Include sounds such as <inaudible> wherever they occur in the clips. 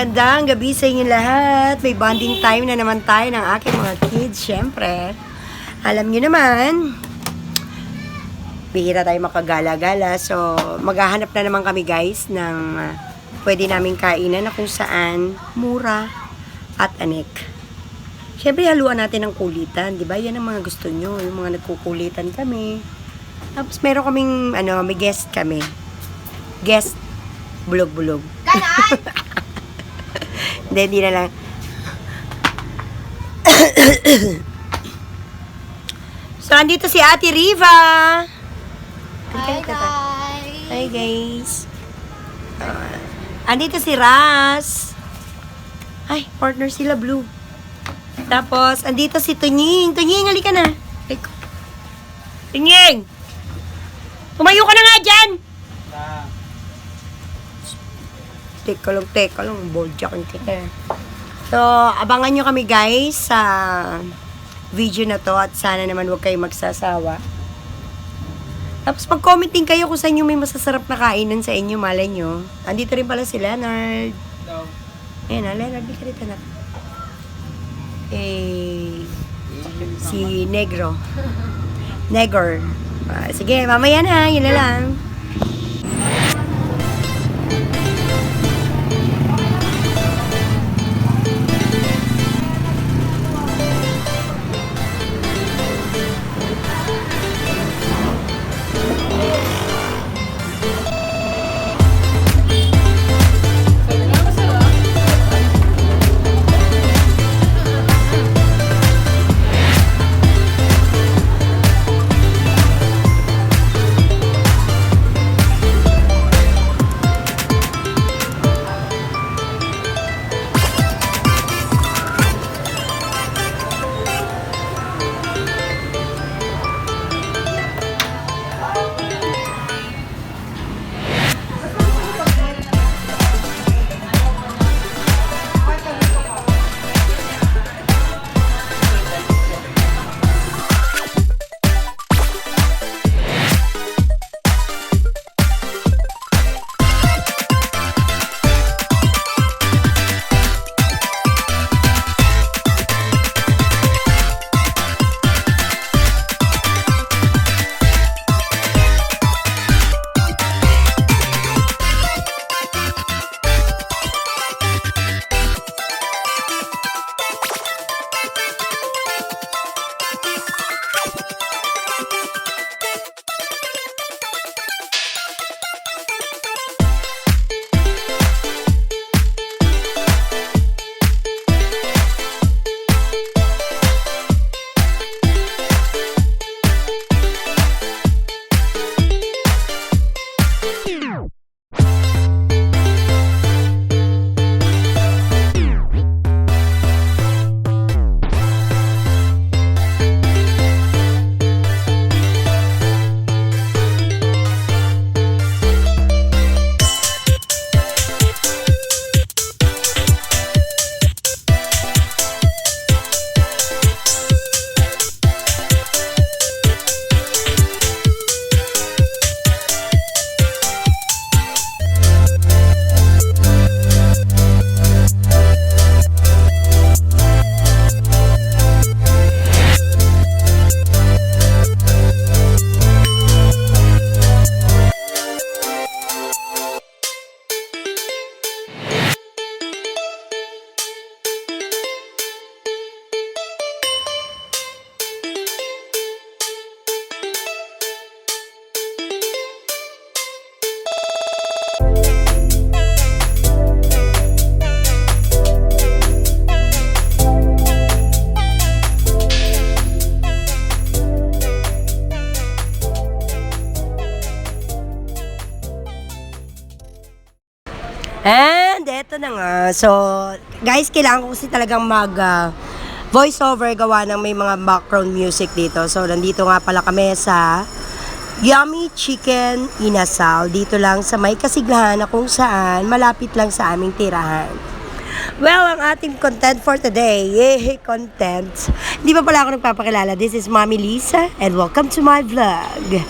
Magandang gabi sa inyo lahat. May bonding time na naman tayo ng aking mga kids, syempre. Alam nyo naman, bihira tayo makagala-gala. So, maghahanap na naman kami guys ng uh, pwede naming kainan na kung saan mura at anik. Syempre, haluan natin ng kulitan. Di ba? Yan ang mga gusto nyo. Yung mga nagkukulitan kami. Tapos, meron kaming, ano, may guest kami. Guest, bulog-bulog. Ganon! <laughs> Hindi, hindi na lang. <coughs> so, andito si Ate Riva. Hi guys! Hi, guys. Uh, andito si Ras. Ay, partner sila, Blue. Tapos, andito si Tunying. Tunying, halika na. Ay. Tunying! Tumayo ka na nga dyan! Teka lang, teka lang. Boljak ang kita. So, abangan nyo kami guys sa video na to at sana naman huwag kayong magsasawa. Tapos mag-comment din kayo kung saan yung may masasarap na kainan sa inyo, malay nyo. Andito rin pala si Leonard. Ayan na, Leonard, di ka rito na. Eh, si Negro. <laughs> Negor. Ah, sige, mamaya na, yun na lang. So, guys, kailangan ko kasi talagang mag ah, voiceover gawa ng may mga background music dito. So, nandito nga pala kami sa Yummy Chicken Inasal. Dito lang sa may kasiglahan na kung saan malapit lang sa aming tirahan. Well, ang ating content for today, yay, content. Hindi pa pala ako nagpapakilala. This is Mommy Lisa and welcome to my vlog.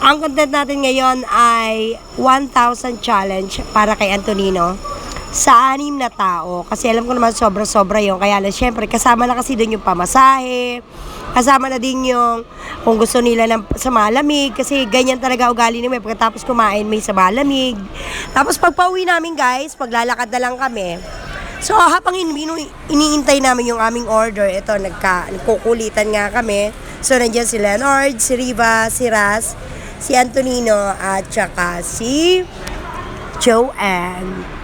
Ang content natin ngayon ay 1,000 challenge para kay Antonino. Sa anim na tao. Kasi alam ko naman sobra-sobra yung Kaya lang, syempre, kasama na kasi doon yung pamasahe. Kasama na din yung kung gusto nila ng sa malamig. Kasi ganyan talaga ugali nila. Pagkatapos kumain, may sa malamig. Tapos pag pauwi namin guys, maglalakad na lang kami. So habang iniintay namin yung aming order, ito, nagka, nagkukulitan nga kami. So nandiyan si Leonard, si Riva, si Raz, si Antonino, at saka si Joanne.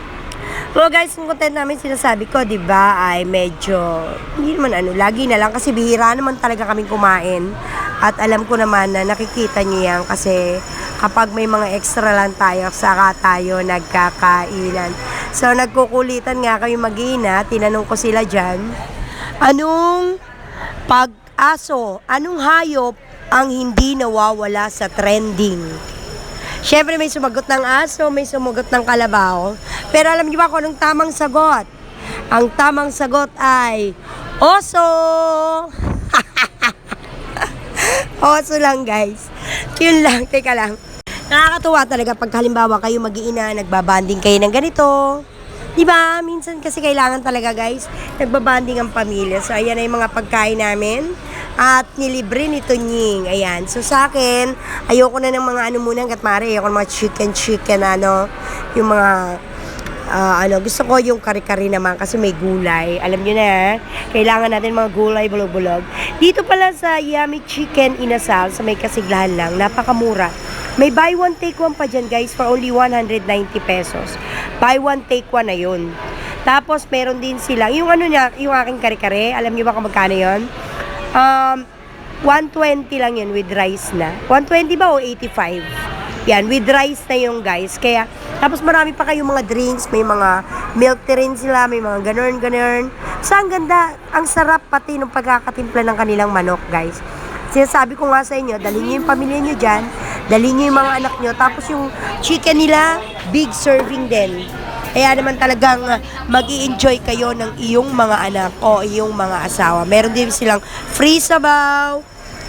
Well guys, yung content namin sinasabi ko, di ba, ay medyo, hindi naman ano, lagi na lang kasi bihira naman talaga kaming kumain. At alam ko naman na nakikita niyo yan kasi kapag may mga extra lang tayo, saka tayo nagkakainan. So nagkukulitan nga kami mag-ina, tinanong ko sila dyan, anong pag-aso, anong hayop ang hindi nawawala sa trending? Siyempre may sumagot ng aso, may sumagot ng kalabaw. Pero alam niyo ba kung anong tamang sagot? Ang tamang sagot ay oso! <laughs> oso lang guys. Yun lang, teka lang. Nakakatuwa talaga pag halimbawa kayo mag-iina, nagbabanding kayo ng ganito. Di ba? Minsan kasi kailangan talaga guys, nagbabanding ang pamilya. So ayan yung mga pagkain namin. At nilibre ni Tunying. Ayan. So sa akin, ayoko na ng mga ano muna, hanggat maaari. Ayoko ng mga chicken, chicken, ano, yung mga Ah, ano, gusto ko yung kare-kare naman kasi may gulay. Alam niyo na, kailangan natin mga gulay bulog-bulog. Dito pala sa Yummy Chicken Inasal, sa may kasiglahan lang, napakamura. May buy one take one pa dyan guys for only 190 pesos. Buy one take one na yun. Tapos meron din sila, yung ano niya, yung aking kare-kare, alam niyo ba kung magkano yun? Um, 120 lang yun with rice na. 120 ba o 85? Yan, with rice na yung guys. Kaya, tapos marami pa kayong mga drinks, may mga milk tea rin sila, may mga ganun, ganun. So, ang ganda, ang sarap pati ng pagkakatimpla ng kanilang manok, guys. Sinasabi ko nga sa inyo, dalhin nyo yung pamilya nyo dyan, dalhin nyo yung mga anak nyo, tapos yung chicken nila, big serving din. Kaya naman talagang mag enjoy kayo ng iyong mga anak o iyong mga asawa. Meron din silang free sabaw,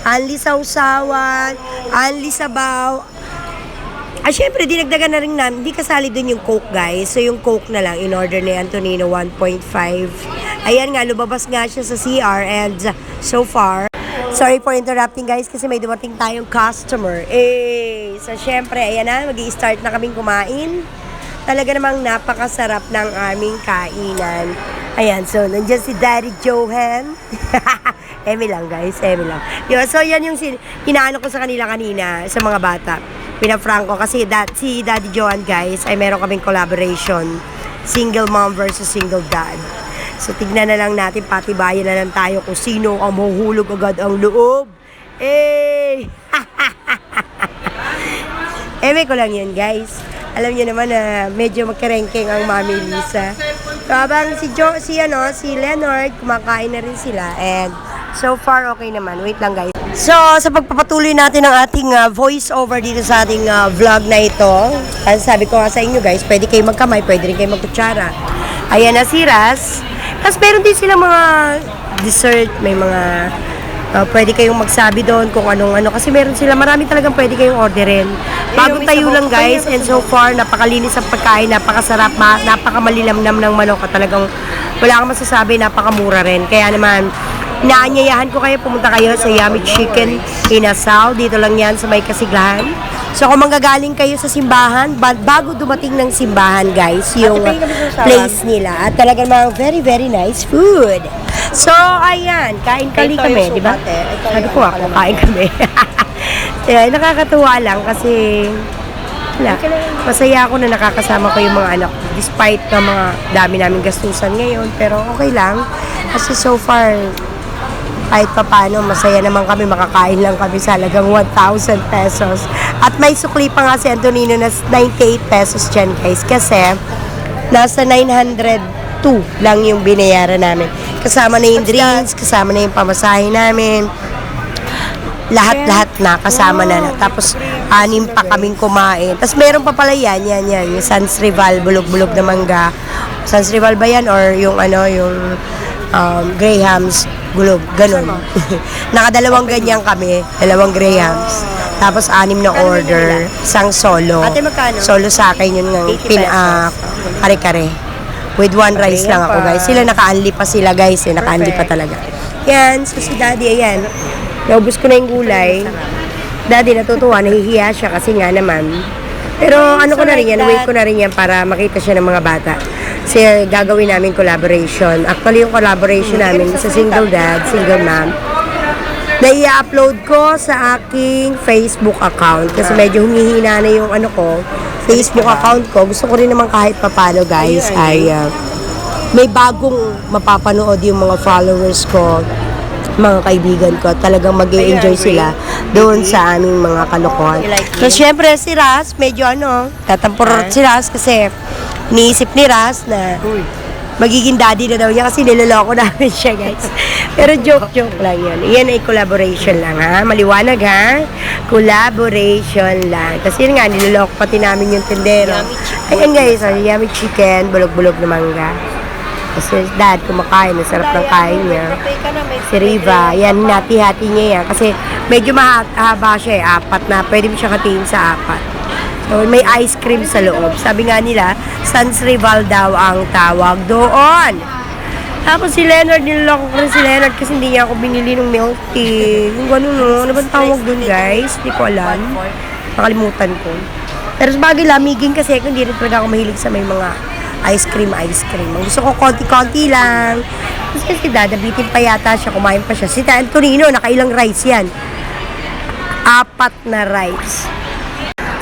anli sausawan, anli sabaw, Ah, syempre, dinagdagan na rin namin. Hindi kasali dun yung Coke, guys. So, yung Coke na lang, in order ni Antonino, 1.5. Ayan nga, lumabas nga siya sa CR and so far, sorry for interrupting, guys, kasi may dumating tayong customer. Eh, so, syempre, ayan na, mag start na kaming kumain. Talaga namang napakasarap ng aming kainan. Ayan, so, nandiyan si Daddy Johan. <laughs> Emi lang, guys. Emi lang. Yun, so, yan yung sin- inaano ko sa kanila kanina, sa mga bata pinafranco kasi that, si Daddy Johan guys ay meron kaming collaboration single mom versus single dad so tignan na lang natin patibayan na lang tayo kung sino ang mahuhulog agad ang loob eh <laughs> Eme ko lang yan guys alam niyo naman na medyo magkerengking ang Mami Lisa. So habang si jo si ano si Leonard kumakain na rin sila. And so far okay naman. Wait lang guys. So, sa pagpapatuloy natin ng ating uh, voice over dito sa ating uh, vlog na ito, ang sabi ko nga sa inyo guys, pwede kayo magkamay, pwede rin kayo magkutsara. Ayan na si Raz. Tapos meron din sila mga dessert, may mga uh, pwede kayong magsabi doon kung anong ano. Kasi meron sila, marami talagang pwede kayong orderin. Bagong tayo lang guys, and so far, napakalinis ang pagkain, napakasarap, ma- napakamalilamnam ng manok at talagang wala kang masasabi, napakamura rin. Kaya naman, Inaanyayahan ko kayo, pumunta kayo sa Yummy Chicken Inasal. Dito lang yan sa may kasiglahan. So kung manggagaling kayo sa simbahan, ba- bago dumating ng simbahan guys, yung place nila. At talagang mga very, very nice food. So, ayan, kain kali kami, di ba? yung ko ako, kain kami. <laughs> Kaya nakakatuwa lang kasi wala. Masaya ako na nakakasama ko yung mga anak ko. Despite na mga dami namin gastusan ngayon. Pero okay lang. Kasi so far, kahit pa paano, masaya naman kami, makakain lang kami sa halagang 1,000 pesos. At may sukli pa nga si Antonino na 98 pesos dyan guys. Kasi, nasa 902 lang yung binayaran namin. Kasama na yung drinks, kasama na yung pamasahe namin. Lahat-lahat na, kasama na na. Tapos, anim pa kaming kumain. Tapos, meron pa pala yan, yan, yan. Yung Sans Rival, bulog-bulog na mangga. Sans Rival ba yan? Or yung ano, yung um, Grahams, bulog, ganun. <laughs> Nakadalawang ganyan kami, dalawang Grahams. Tapos, anim na order, isang solo. Ate, magkano? Solo sa akin yun ng 80 pin, ah, kare-kare. With one rice lang ako guys. Sila naka-unli pa sila guys eh. Naka-unli pa talaga. Yan, so si daddy, ayan. Naubos ko na yung gulay. Daddy natutuwa, nahihiya siya kasi nga naman. Pero ano ko na rin yan, wait ko na rin yan para makita siya ng mga bata. Kasi gagawin namin collaboration. Actually, yung collaboration namin sa single dad, single mom, na i-upload ko sa aking Facebook account. Kasi medyo humihina na yung ano ko, Facebook account ko. Gusto ko rin naman kahit papano guys ay uh, may bagong mapapanood yung mga followers ko mga kaibigan ko, talagang mag enjoy sila doon sa aming mga kalokohan. So, syempre, si Ras, medyo ano, tatampurot si Ras kasi niisip ni Ras na magiging daddy na daw niya kasi niloloko <laughs> namin siya, guys. Pero joke-joke lang yun. Yan ay collaboration lang, ha? Maliwanag, ha? Collaboration lang. Kasi yun nga, niloloko pati namin yung tindero. Ayan, guys, oh, yummy chicken, bulog-bulog na mangga. Kasi dad, kumakain, ang sarap ng kain niya. Si Riva, yan, hinati-hati niya yan. Kasi medyo mahaba siya eh, apat na. Pwede mo siya hatiin sa apat. So, may ice cream sa loob. Sabi nga nila, Sans Rival daw ang tawag doon. Tapos si Leonard, niloloko ko rin si Leonard kasi hindi niya ako binili ng milk tea. Yung gano'n, no? Ano ba tawag doon, guys? Hindi ko alam. Nakalimutan ko. Pero sa bagay, lamigin kasi ako hindi rin talaga ako mahilig sa may mga ice cream, ice cream. Ang gusto ko konti-konti lang. Kasi si Dada, bitin pa yata siya, kumain pa siya. Si Antonino, nakailang rice yan. Apat na rice.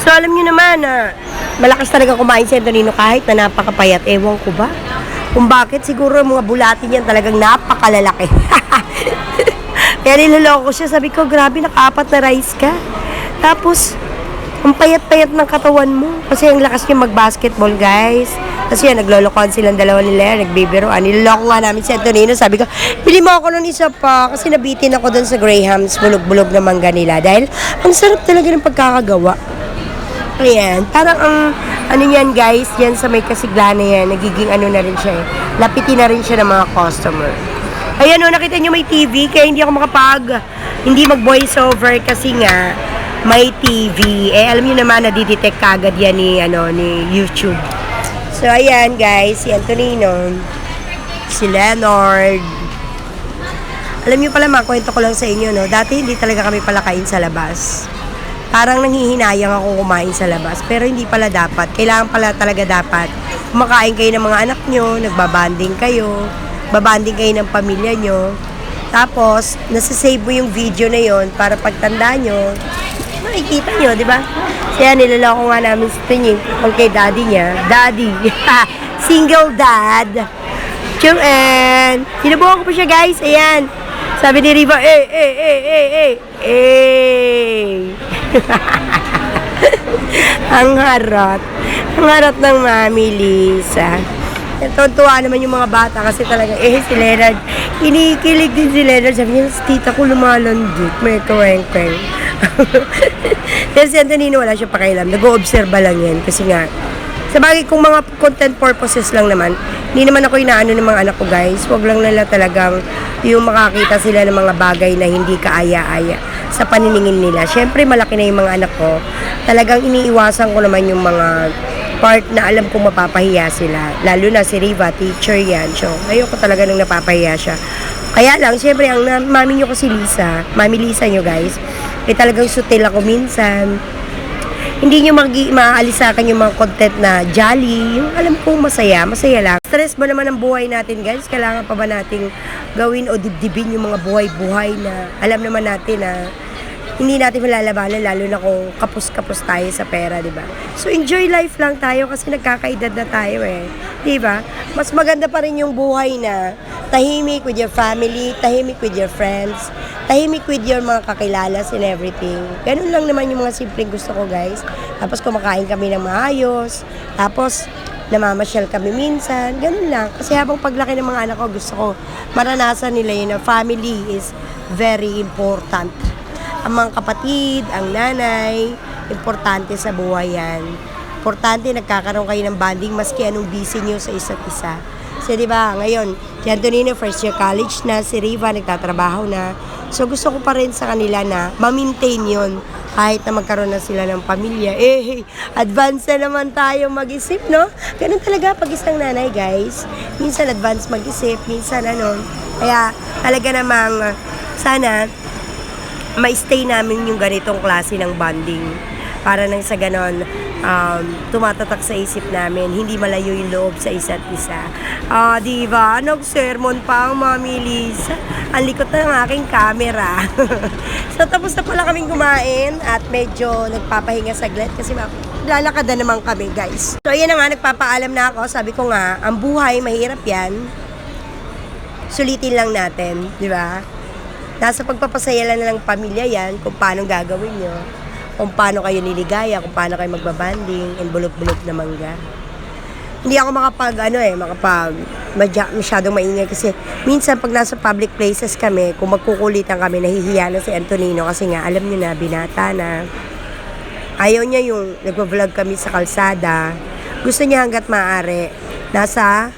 So alam niyo naman na malakas talaga kumain si Antonino kahit na napakapayat. Ewan ko ba? Kung bakit siguro mga bulatin yan talagang napakalalaki. <laughs> Kaya niloloko ko siya. Sabi ko, grabe, nakaapat na rice ka. Tapos, ang payat-payat ng katawan mo. Kasi ang lakas niya mag-basketball, guys. Kasi yan, naglolokohan silang dalawa ni Lea, nagbibiro. Ah, niloloko nga namin si Antonino. Sabi ko, bili mo ako ng isa pa. Kasi nabitin ako dun sa Graham's, bulog-bulog na mangga nila. Dahil, ang sarap talaga ng pagkakagawa. Ayan, parang ang ano yan guys, yan sa may kasigla na yan, nagiging ano na rin siya eh. Lapitin na rin siya ng mga customer. Ayan o, nakita nyo may TV, kaya hindi ako makapag, hindi mag voice over kasi nga, may TV. Eh, alam nyo naman, nadidetect kagad yan ni, ano, ni YouTube. So, ayan guys, si Antonino, si Leonard, alam niyo pala, makwento ko lang sa inyo, no? Dati hindi talaga kami palakain sa labas. Parang nanghihinayang ako kumain sa labas. Pero hindi pala dapat. Kailangan pala talaga dapat. Kumakain kayo ng mga anak nyo, nagbabanding kayo, babanding kayo ng pamilya nyo. Tapos, nasasave mo yung video na yon para pagtanda nyo, makikita nyo, di ba? Kaya nilalako nga namin si Tunying kung kay daddy niya. Daddy. <laughs> Single dad. Chung and sinubukan ko pa siya guys. Ayan. Sabi ni Riva, eh, eh, eh, eh, eh, eh. <laughs> Ang harot. Ang harot ng Mami Lisa. Tuwa naman yung mga bata kasi talaga, eh, si Leonard, kinikilig din si Leonard. Sabi niya, tita ko lumalandit, may kaweng-kweng. <laughs> Pero si Antonino, wala siya pakialam. Nag-oobserba lang yan kasi nga, sa bagay, kung mga content purposes lang naman, hindi naman ako inaano ng mga anak ko, guys. Huwag lang nila talagang yung makakita sila ng mga bagay na hindi kaaya-aya sa paniningin nila. Siyempre, malaki na yung mga anak ko. Talagang iniiwasan ko naman yung mga part na alam kong mapapahiya sila. Lalo na si Riva, teacher yan. So, ayoko talaga nang napapahiya siya. Kaya lang, siyempre, ang mami nyo ko si Lisa, mami Lisa nyo guys, eh talagang sutil ako minsan hindi nyo magi maaalis sa akin yung mga content na jolly, yung alam kong masaya, masaya lang. Stress ba naman ang buhay natin guys? Kailangan pa ba nating gawin o dibdibin yung mga buhay-buhay na alam naman natin na hindi natin malalabanan lalo na kung kapos-kapos tayo sa pera, di ba? So enjoy life lang tayo kasi nagkakaedad na tayo eh. Di ba? Mas maganda pa rin yung buhay na tahimik with your family, tahimik with your friends, tahimik with your mga kakilalas and everything. Ganun lang naman yung mga simpleng gusto ko, guys. Tapos kumakain kami ng maayos. Tapos namamasyal kami minsan. Ganun lang. Kasi habang paglaki ng mga anak ko, gusto ko maranasan nila yun na family is very important. Ang mga kapatid, ang nanay, importante sa buhay yan. Importante nagkakaroon kayo ng bonding maski anong busy nyo sa isa't isa. Kasi di ba, ngayon, si Antonino first year college na, si Riva nagtatrabaho na. So gusto ko pa rin sa kanila na ma-maintain yun kahit na magkaroon na sila ng pamilya. Eh, advance na naman tayo mag-isip, no? Ganun talaga pag isang nanay, guys. Minsan advance mag-isip, minsan ano. Kaya talaga namang sana ma-stay namin yung ganitong klase ng bonding. Para nang sa ganon, um, tumatatak sa isip namin, hindi malayo yung loob sa isa't isa. Ah, di ba? Nag-sermon pa ang Mami Liz. Ang likot na ng aking camera. <laughs> so, tapos na pala kaming kumain at medyo nagpapahinga saglit kasi lalakad na naman kami, guys. So, ayan na nga, nagpapaalam na ako. Sabi ko nga, ang buhay, mahirap yan. Sulitin lang natin, di ba? Nasa pagpapasaya lang ng pamilya yan kung paano gagawin nyo. Kung paano kayo niligaya, kung paano kayo magbabanding, and bulok-bulok na mangga. Hindi ako makapag, ano eh, makapag madya, masyadong maingay kasi minsan pag nasa public places kami, kung magkukulitan kami, nahihiya na si Antonino kasi nga, alam niyo na, binata na. Ayaw niya yung nagvo-vlog kami sa kalsada. Gusto niya hanggat maaari, nasa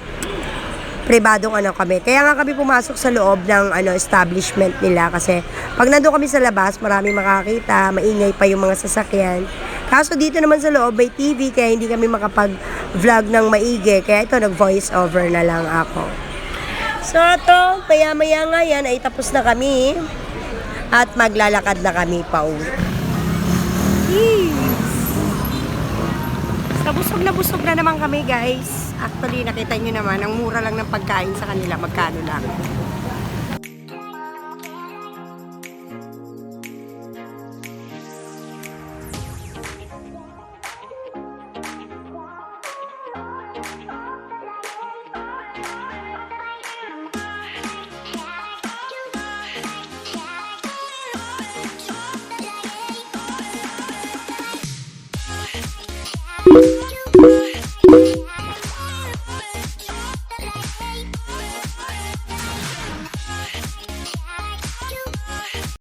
pribadong ano kami. Kaya nga kami pumasok sa loob ng ano establishment nila kasi pag nandun kami sa labas, maraming makakita, maingay pa yung mga sasakyan. Kaso dito naman sa loob may TV kaya hindi kami makapag-vlog ng maigi. Kaya ito nag-voice over na lang ako. So ito, maya-maya nga yan ay tapos na kami at maglalakad na kami pa uwi. So, busog na busog na naman kami, guys. Actually, nakita nyo naman, ang mura lang ng pagkain sa kanila, magkano lang. you